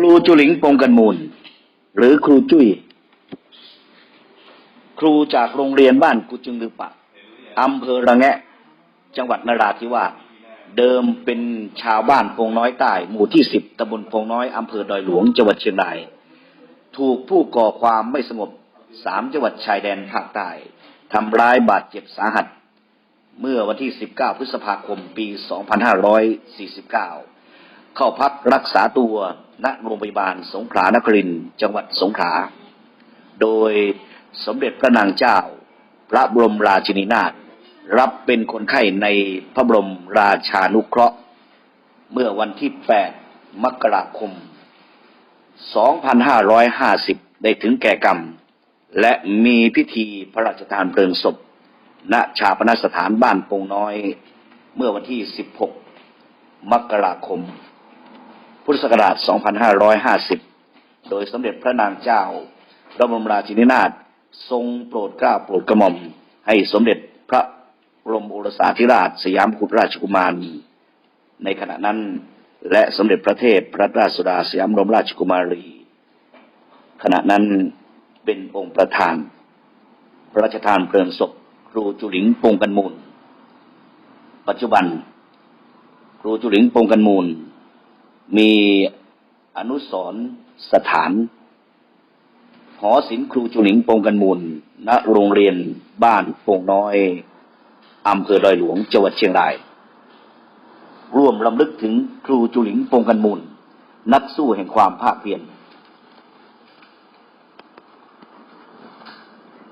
ครูจุหลิงปงกันมูล หรือครูจุย้ยครูจากโรงเรียนบ้านกุจึงลือปะอำเภอระแงะ จังหวัดนราธิวาสเดิมเป็นชาวบ้านพงน้อยใต้หมู่ที่สิบตำบลพงน้อยอำเภอดอยหลวงจังหวัดเชียงราย ถูกผู้ก่อความไม่สงบสามจังหวัดชายแดนภาคใต้ทำร้ายบาดเจ็บสาหัส เมื่อวันที่ 19 พฤษภาคมปี 2549 เข้าพักรักษาตัว ณโรงพยาบาลสงขลานครินจังหวัดสงขลาโดยสมเด็จพระนางเจ้า พระบรมราชินีนาถรับเป็นคนไข้ในพระบรมราชานุเคราะห์ เมื่อวันที่ 8 มกราคม 2550 ได้ถึงแก่กรรม และมีพิธีพระราชทานเพลิงศพ ณชาปนสถานบ้านปงน้อย เมื่อวันที่ 16 มกราคม พุทธศักราช 2550 โดยสมเด็จพระนางเจ้าพระบรมราชินีนาถทรงโปรดเกล้าโปรดกระหม่อม ให้สมเด็จพระบรมโอรสาธิราช สยามกุฎราชกุมารในขณะนั้น และสมเด็จพระเทพพระราชสุดาสยามบรมราชกุมารี ขณะนั้นเป็นองค์ประธาน พระราชทานเพลิงศพ ครูจุหลิงปงกันมูล ปัจจุบัน ครูจุหลิงปงกันมูล มีอนุสรณ์สถาน หอศิลป์ครูจุหลิงปงกันมูลณโรงเรียนบ้านโป่งน้อยอำเภอดอยหลวงจังหวัดเชียงราย ร่วมลำลึกถึงครูจุหลิงปงกันมูล นักสู้แห่งความภาคเพียร